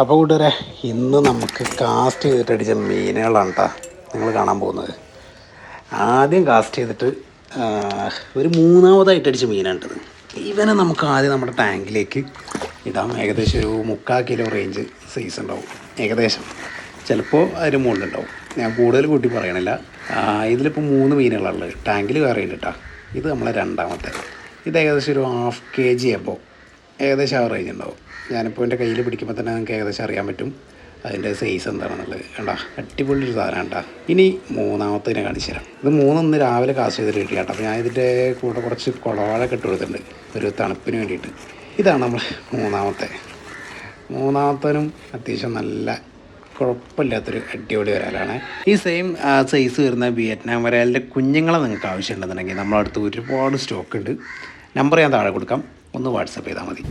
അപ്പോൾ കൂട്ടുകാരെ ഇന്ന് നമുക്ക് കാസ്റ്റ് ചെയ്തിട്ട് അടിച്ച മീനുകളാണ് കേട്ടോ നിങ്ങൾ കാണാൻ പോകുന്നത്. ആദ്യം കാസ്റ്റ് ചെയ്തിട്ട് ഒരു മൂന്നാമതായിട്ട് അടിച്ച മീനാണിട്ടത് ഇവനെ നമുക്ക് ആദ്യം നമ്മുടെ ടാങ്കിലേക്ക് ഇടാം. ഏകദേശം ഒരു മുക്കാൽ കിലോ റേഞ്ച് സൈസ് ഉണ്ടാവും. ഏകദേശം. ചിലപ്പോൾ അതിന് മുകളിലുണ്ടാവും. ഞാൻ കൂടുതൽ കൂട്ടി പറയണില്ല. ഇതിലിപ്പോൾ മൂന്ന് മീനുകളുള്ളത് ടാങ്കിൽ കയറിയിട്ടാ ഇത് നമ്മളെ രണ്ടാമത്തെ. ഇത് ഏകദേശം ഒരു ഹാഫ് കെ ജി അപ്പോൾ ഏകദേശം ആ റേഞ്ച് ഉണ്ടാവും. ഞാനിപ്പോൾ എന്റെ കയ്യിൽ പിടിക്കുമ്പോൾ തന്നെ നിങ്ങൾക്ക് ഏകദേശം അറിയാൻ പറ്റും. അതിന്റെ സൈസ് എന്താണെന്നുള്ളത്. കണ്ടാ അടിപൊളി ഒരു സാധനം കണ്ടാ. ഇനി മൂന്നാമത്തേനെ കാണിച്ചു തരാം. ഇത് മൂന്നൊന്ന് രാവിലെ കാശ് ചെയ്തിട്ട് കിട്ടി കേട്ടോ അപ്പോൾ ഞാൻ ഇതിന്റെ കൂടെ കുറച്ച് കുളവാഴൊക്കെ ഇട്ട് കൊടുത്തിട്ടുണ്ട്. ഒരു തണുപ്പിന് വേണ്ടിയിട്ട്. ഇതാണ് നമ്മൾ മൂന്നാമത്തെ. മൂന്നാമത്തനും അത്യാവശ്യം നല്ല കുഴപ്പമില്ലാത്തൊരു അടിപൊളി വരാലാണ് ഈ സെയിം സൈസ് വരുന്ന വിയറ്റ്നാം വരാലിന്റെ കുഞ്ഞുങ്ങളെ നിങ്ങൾക്ക് ആവശ്യമുണ്ടെന്നുണ്ടെങ്കിൽ നമ്മളടുത്ത് ഒരുപാട് സ്റ്റോക്ക് ഉണ്ട്. നമ്പർ ഞാൻ താഴെ കൊടുക്കാം. ഒന്ന് വാട്സപ്പ് ചെയ്താൽ മതി.